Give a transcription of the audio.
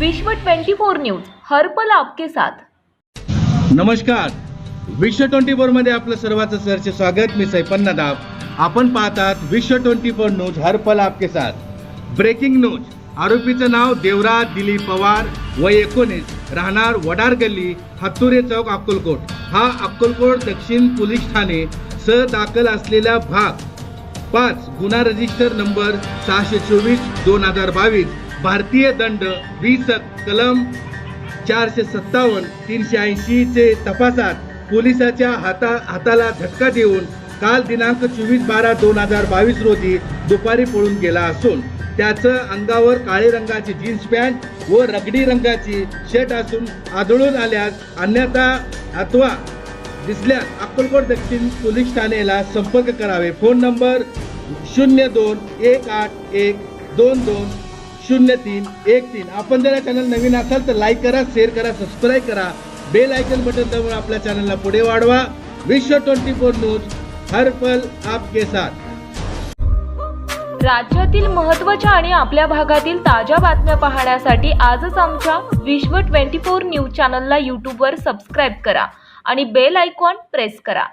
विश्व 24 न्यूज हरपल आपके साथ. नमस्कार. विश्व ट्वेंटी फोरमध्ये आपलं सर्वांचं सरचे स्वागत. मी सैपन्ना दाब आपण पाहतात विश्व ट्वेंटी फोर न्यूज हरपल आपके साथ. Breaking news. आरोपीचं नाव देवराज दिलीप पवार. वय एकोणीस. राहणार वडार गल्ली हातुरे चौक अक्कलकोट. हा अक्कलकोट दक्षिण पोलीस ठाणे सह दाखल असलेला भाग. पाच. गुन्हा रजिस्टर नंबर सहाशे चोवीस दोन हजार बावीस. भारतीय दंड वीस कलम चारशे सत्तावन्न तीनशे ऐंशीचे तपासात पोलिसाच्या हाता हाताला झटका देऊन काल दिनांक चोवीस बारा दोन हजार बावीस रोजी दुपारी पळून गेला असून त्याचं अंगावर काळे रंगाची जीन्स पॅन्ट व रगडी रंगाची शर्ट असून आदळून आल्यास अन्यथा अथवा दिसल्यास अक्कलकोट दक्षिण पोलीस ठाण्याला संपर्क करावे. फोन नंबर शून्य दोन एक आठ एक दोन दोन शून्य तीन एक तीन. आपण जर या चॅनल नवीन असाल तर लाईक करा शेअर करा सबस्क्राईब करा. बेल आयकन बटन दाबून आपल्या चॅनलला पुढे वाढवा. विश्व ट्वेंटी फोर न्यूज हर पल आपके साथ. राज्यातील महत्त्वाच्या आणि आपल्या भागातील ताज्या बातम्या पाहण्यासाठी आजच आमच्या विश्व 24 न्यूज चॅनलला यूट्यूबवर सबस्क्राईब करा आणि बेल आयकॉन प्रेस करा.